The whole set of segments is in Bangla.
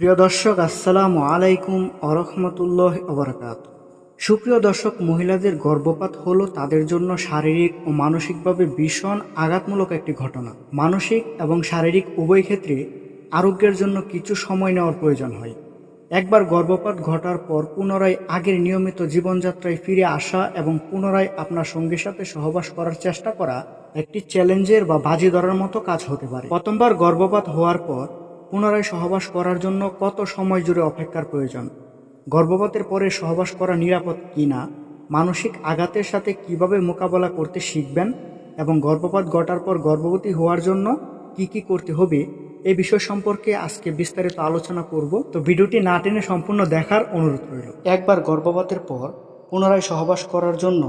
প্রিয় দর্শক, আসসালামু আলাইকুম আরহামতুল্লাহ ওবরাকাত সুপ্রিয় দর্শক, মহিলাদের গর্ভপাত হলো তাদের জন্য শারীরিক ও মানসিকভাবে ভীষণ আঘাতমূলক একটি ঘটনা। মানসিক এবং শারীরিক উভয় ক্ষেত্রে আরোগ্যের জন্য কিছু সময় নেওয়ার প্রয়োজন হয়। একবার গর্ভপাত ঘটার পর পুনরায় আগের নিয়মিত জীবনযাত্রায় ফিরে আসা এবং পুনরায় আপনার সঙ্গীর সাথে সহবাস করার চেষ্টা করা একটি চ্যালেঞ্জের বা বাজি ধরার মতো কাজ হতে পারে। প্রথমবার গর্ভপাত হওয়ার পর পুনরায় সহবাস করার জন্য কত সময় জুড়ে অপেক্ষার প্রয়োজন? গর্ভপাতের পরে সহবাস করা নিরাপদ কিনা মানসিক আঘাতের সাথে কীভাবে মোকাবেলা করতে শিখবেন? এবং গর্ভপাত ঘটার পর গর্ভবতী হওয়ার জন্য কি কি করতে হবে? এই বিষয় সম্পর্কে আজকে বিস্তারিত আলোচনা করব। তো ভিডিওটি না টেনে সম্পূর্ণ দেখার অনুরোধ রইল। একবার গর্ভপাতের পর পুনরায় সহবাস করার জন্য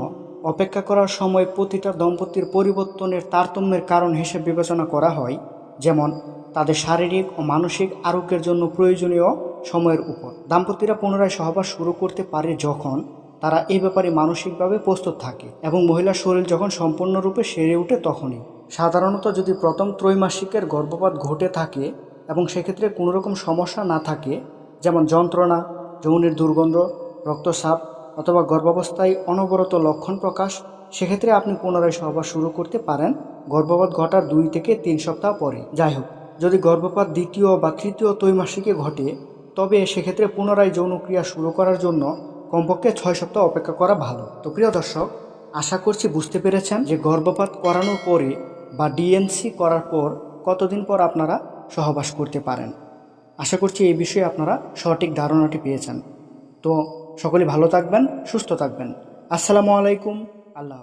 অপেক্ষা করার সময় প্রতিটা দম্পতির পরিবর্তনের তারতম্যের কারণ হিসেবে বিবেচনা করা হয়। যেমন তাদের শারীরিক ও মানসিক আরোগ্যের জন্য প্রয়োজনীয় সময়ের উপর। দাম্পত্যরা পুনরায় সহবাস শুরু করতে পারে যখন তারা এই ব্যাপারে মানসিকভাবে প্রস্তুত থাকে এবং মহিলার শরীর যখন সম্পূর্ণরূপে সেরে ওঠে তখনই। সাধারণত যদি প্রথম ত্রৈমাসিকের গর্ভপাত ঘটে থাকে এবং সেক্ষেত্রে কোনো রকম সমস্যা না থাকে, যেমন যন্ত্রণা, যৌনের দুর্গন্ধ, রক্তচাপ অথবা গর্ভাবস্থায় অনবরত লক্ষণ প্রকাশ, সেক্ষেত্রে আপনি পুনরায় সহবাস শুরু করতে পারেন গর্ভপাত ঘটার দুই থেকে তিন সপ্তাহ পরে। যাই হোক যদি গর্ভপাত দ্বিতীয় বা তৃতীয় ত্রৈমাসিকে ঘটে, তবে সেক্ষেত্রে পুনরায় যৌনক্রিয়া শুরু করার জন্য কমপক্ষে ছয় সপ্তাহ অপেক্ষা করা ভালো। তো প্রিয় দর্শক, আশা করছি বুঝতে পেরেছেন যে গর্ভপাত করানোর পরে বা ডিএনসি করার পর কতদিন পর আপনারা সহবাস করতে পারেন। আশা করছি এই বিষয়ে আপনারা সঠিক ধারণাটি পেয়েছেন। তো সকলে ভালো থাকবেন, সুস্থ থাকবেন। আসসালামু আলাইকুম, আল্লাহ